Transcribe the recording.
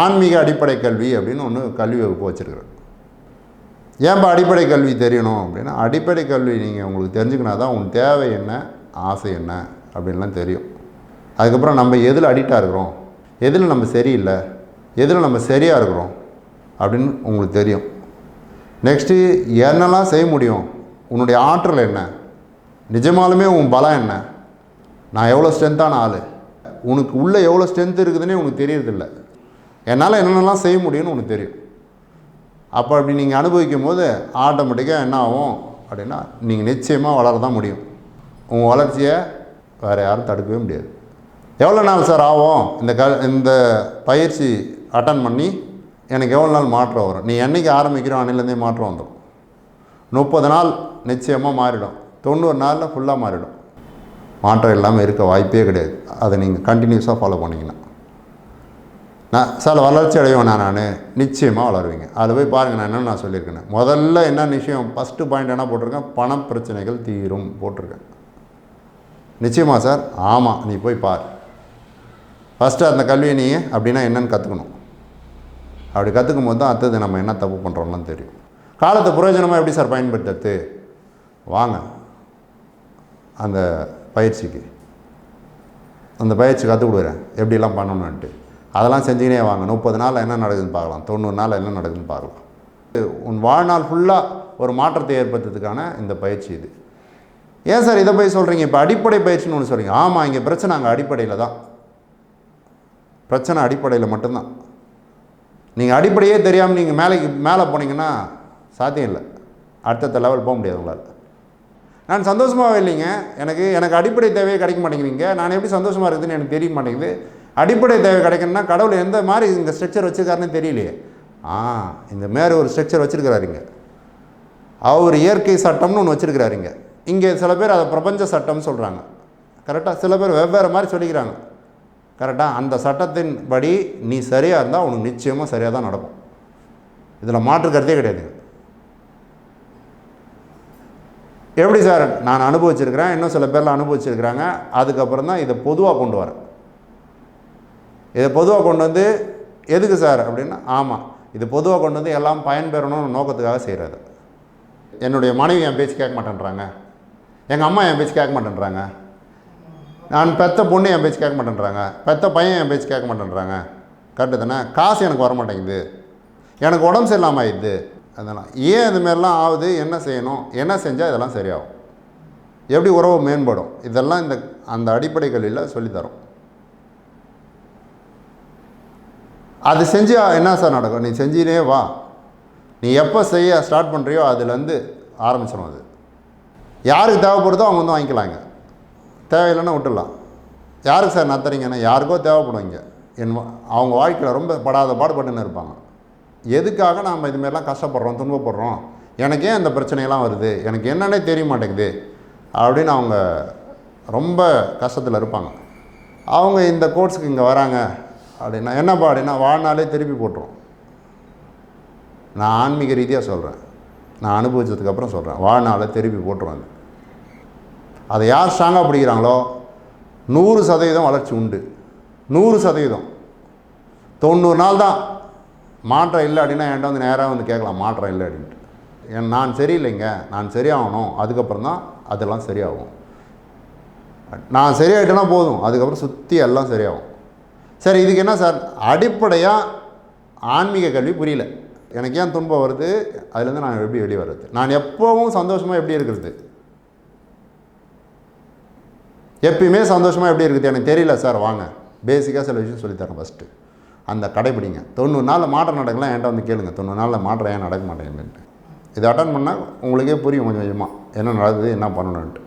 ஆன்மீக அடிப்படை கல்வி அப்படின்னு ஒன்று கல்வி வகுப்பு வச்சுருக்குறேன் ஏன்பா அடிப்படை கல்வி தெரியணும் அப்படின்னா அடிப்படை கல்வி நீங்கள் உங்களுக்கு தெரிஞ்சுக்கினா தான் உன் தேவை என்ன ஆசை என்ன அப்படின்லாம் தெரியும். அதுக்கப்புறம் நம்ம எதில் அடிக்டாக இருக்கிறோம் எதில் நம்ம சரியில்லை எதில் நம்ம சரியாக இருக்கிறோம் அப்படின்னு உங்களுக்கு தெரியும். நெக்ஸ்ட்டு என்னெல்லாம் செய்ய முடியும் உன்னுடைய ஆற்றல் என்ன நிஜமாலுமே உன் பலம் என்ன நான் எவ்வளோ ஸ்ட்ரென்த்தான ஆள் உனக்கு உள்ளே எவ்வளோ ஸ்ட்ரென்த் இருக்குதுன்னே உனக்கு தெரியறதில்ல. என்னால் என்னென்னலாம் செய்ய முடியும்னு உனக்கு தெரியும். அப்போ அப்படி நீங்கள் அனுபவிக்கும் போது ஆட்டோமேட்டிக்காக என்ன ஆகும் அப்படின்னா நீங்கள் நிச்சயமாக வளர தான் முடியும். உங்கள் வளர்ச்சியை வேறு யாரும் தடுக்கவே முடியாது. எவ்வளோ நாள் சார் ஆகும்? இந்த க இந்த பயிற்சி அட்டன் பண்ணி எனக்கு எவ்வளோ நாள் மாற்றம் வரும்? நீ என்றைக்கு ஆரம்பிக்கிறோம்? அன்னிலேருந்தே மாற்றம் வந்துடும் முப்பது நாள் நிச்சயமாக மாறிடும். தொண்ணூறு நாளில் ஃபுல்லாக மாறிடும். மாற்றம் இல்லாமல் இருக்க வாய்ப்பே கிடையாது. அதை நீங்கள் கண்டினியூஸாக ஃபாலோ பண்ணிங்கன்னா நான் சார் வளர்ச்சி அடைவேன் நான் நான். நிச்சயமாக வளருவீங்க. அதில் போய் பாருங்கள் நான் என்னென்னு நான் சொல்லியிருக்கேன். முதல்ல என்ன விஷயம் ஃபஸ்ட்டு பாயிண்ட் என்ன போட்டிருக்கேன்? பண பிரச்சனைகள் தீரும் போட்டிருக்கேன். நிச்சயமா சார்? ஆமாம் நீ போய் பார். ஃபஸ்ட்டு அந்த கல்வியை நீ அப்படின்னா என்னன்னு கற்றுக்கணும் அப்படி கற்றுக்கும் போது தான் அடுத்தது நம்ம என்ன தப்பு பண்ணுறோம்லாம் தெரியும். காலத்தை பிரயோஜனமாக எப்படி சார் பயன்படுத்துறது? வாங்க. அந்த பயிற்சிக்கு. அந்த பயிற்சி கற்றுக் கொடுக்குறேன். எப்படிலாம் பண்ணணுன்ட்டு அதெல்லாம் செஞ்சுக்கினே வாங்க. முப்பது நாளில் என்ன நடக்குதுன்னு பார்க்கலாம். தொண்ணூறு நாளில் என்ன நடக்குதுன்னு பார்க்கலாம். உன் வாழ்நாள் ஃபுல்லாக ஒரு மாற்றத்தை ஏற்படுத்துறதுக்கான இந்த பயிற்சி இது. ஏன் சார் இதை போய் சொல்கிறீங்க இப்போ அடிப்படை பயிற்சின்னு ஒன்று சொல்கிறீங்க ஆமாம் இங்கே பிரச்சனை அங்கே அடிப்படையில் தான். பிரச்சனை அடிப்படையில் மட்டும்தான். நீங்கள் அடிப்படையே தெரியாமல் நீங்கள் மேலேக்கு மேலே போனீங்கன்னா சாத்தியம் இல்லை. அடுத்தடுத்த லெவல் போக முடியாது உங்களால். நான் சந்தோஷமாகவே இல்லைங்க. எனக்கு எனக்கு அடிப்படை தேவையே கிடைக்க மாட்டேங்கிறீங்க. நான் எப்படி சந்தோஷமாக இருக்குதுன்னு எனக்கு தெரிய மாட்டேங்குது. அடிப்படை தேவை கிடைக்கணும்னா கடவுள் எந்த மாதிரி இந்த ஸ்ட்ரக்சர் வச்சுருக்காருன்னு தெரியலையே. ஆ இந்த மாதிரி ஒரு ஸ்ட்ரக்சர் வச்சுருக்கிறாருங்க அவர் இயற்கை சட்டம்னு ஒன்று வச்சுருக்கிறாருங்க இங்கே. சில பேர் அதை பிரபஞ்ச சட்டம்னு சொல்கிறாங்க கரெக்டாக சில பேர் வெவ்வேறு மாதிரி சொல்லிக்கிறாங்க. கரெக்டாக அந்த சட்டத்தின் படி நீ சரியாக இருந்தால் உனக்கு நிச்சயமாக சரியாக தான் நடக்கும். இதில் மாற்று கருத்தே கிடையாதுங்க எப்படி சார் நான் அனுபவிச்சிருக்கிறேன்? இன்னும் சில பேர்லாம் அனுபவிச்சிருக்கிறாங்க. அதுக்கப்புறம் தான் இதை பொதுவாக கொண்டு வரேன். இதை பொதுவாக கொண்டு வந்து எதுக்கு சார் அப்படின்னா ஆமாம் இது பொதுவாக கொண்டு வந்து எல்லாம் பயன்பெறணும்னு நோக்கத்துக்காக செய்கிறது என்னுடைய மனைவி என் பேச்சு கேட்க மாட்டேன்றாங்க. எங்கள் அம்மா என் பேச்சு கேட்க மாட்டேன்றாங்க. நான் பெத்த பொண்ணு என் பேச்சு கேட்க மாட்டேன்றாங்க. பெத்த பையன் என் பேச்சு கேட்க மாட்டேன்றாங்க. கரெக்டு தானே? காசு எனக்கு வர மாட்டேங்குது எனக்கு உடம்பு சரியில்லாமல் ஆயிடுது. அதெல்லாம் ஏன் இதுமாரிலாம் ஆகுது? என்ன செய்யணும்? என்ன செஞ்சால் இதெல்லாம் சரியாகும்? எப்படி உறவு மேம்படும்? இதெல்லாம் இந்த அந்த அடிப்படை கல்வியில் சொல்லித்தரோம் அது செஞ்சு என்ன சார் நடக்கும்? நீ செஞ்சினே வா. நீ எப்போ செய்ய ஸ்டார்ட் பண்ணுறியோ அதுலேருந்து ஆரம்பிச்சிடும் அது. யாருக்கு தேவைப்படுதோ அவங்க வந்து வாங்கிக்கலாங்க. தேவையில்லைன்னா விட்டுடலாம். யாருக்கு சார் நத்துறீங்கன்னா யாருக்கோ தேவைப்படும் இங்கே. என் வா- அவங்க வாழ்க்கையில் ரொம்ப படாத பாடுபட்டுன்னு இருப்பாங்க. எதுக்காக நாம் இதுமாரிலாம் கஷ்டப்படுறோம் துன்பப்படுறோம்? எனக்கு ஏன் இந்த பிரச்சனையெல்லாம் வருது. எனக்கு என்னன்னே தெரிய மாட்டேங்குது. அப்படின்னு அவங்க ரொம்ப கஷ்டத்தில் இருப்பாங்க. அவங்க இந்த கோர்ஸுக்கு இங்கே வராங்க. அப்படின்னா என்னப்பா அப்படின்னா வாழ்நாளே திருப்பி போட்டுரும். நான் ஆன்மீக ரீதியாக சொல்கிறேன் நான் அனுபவிச்சதுக்கப்புறம் சொல்கிறேன் வாழ்நாளை திருப்பி போட்டுரும் அது. அதை யார் ஸ்ட்ராங்காக பிடிக்கிறாங்களோ நூறு சதவீதம் வளர்ச்சி உண்டு. நூறு சதவீதம். தொண்ணூறு நாள் தான். மாற்றம் இல்லை அப்படின்னா என்கிட்ட வந்து நேராக வந்து கேட்கலாம் மாற்றம் இல்லை அப்படின்ட்டு. என் நான் சரியில்லைங்க. நான் சரியாகணும். அதுக்கப்புறம் தான் அதெல்லாம் சரியாகும். நான் சரியாயிட்டேன்னா போதும். அதுக்கப்புறம் சுற்றி எல்லாம் சரியாகும். சரி இதுக்கு என்ன சார்? அடிப்படையாக ஆன்மீக கல்வி புரியல. எனக்கு ஏன் துன்பம் வருது? அதுலேருந்து நான் எப்படி வெளியே வர்றது? நான் எப்போவும் சந்தோஷமாக எப்படி இருக்கிறது? எப்பயுமே சந்தோஷமாக எப்படி இருக்குது? எனக்கு தெரியல சார். வாங்க. பேசிக்காக சில விஷயம் சொல்லித்தரேன் ஃபஸ்ட்டு அந்த கடைப்பிடிங்க. தொண்ணூறு நாளில் மாற்றம் நடக்கலாம். என்கிட்ட வந்து கேளுங்க. தொண்ணூறு நாளில் மாற்றம் ஏன் நடக்க மாட்டேங்குதுன்ட்டு. இதை அட்டன் பண்ணால் உங்களுக்கே புரியும் கொஞ்சம் கொஞ்சமாக என்ன நடக்குது என்ன பண்ணணுன்ட்டு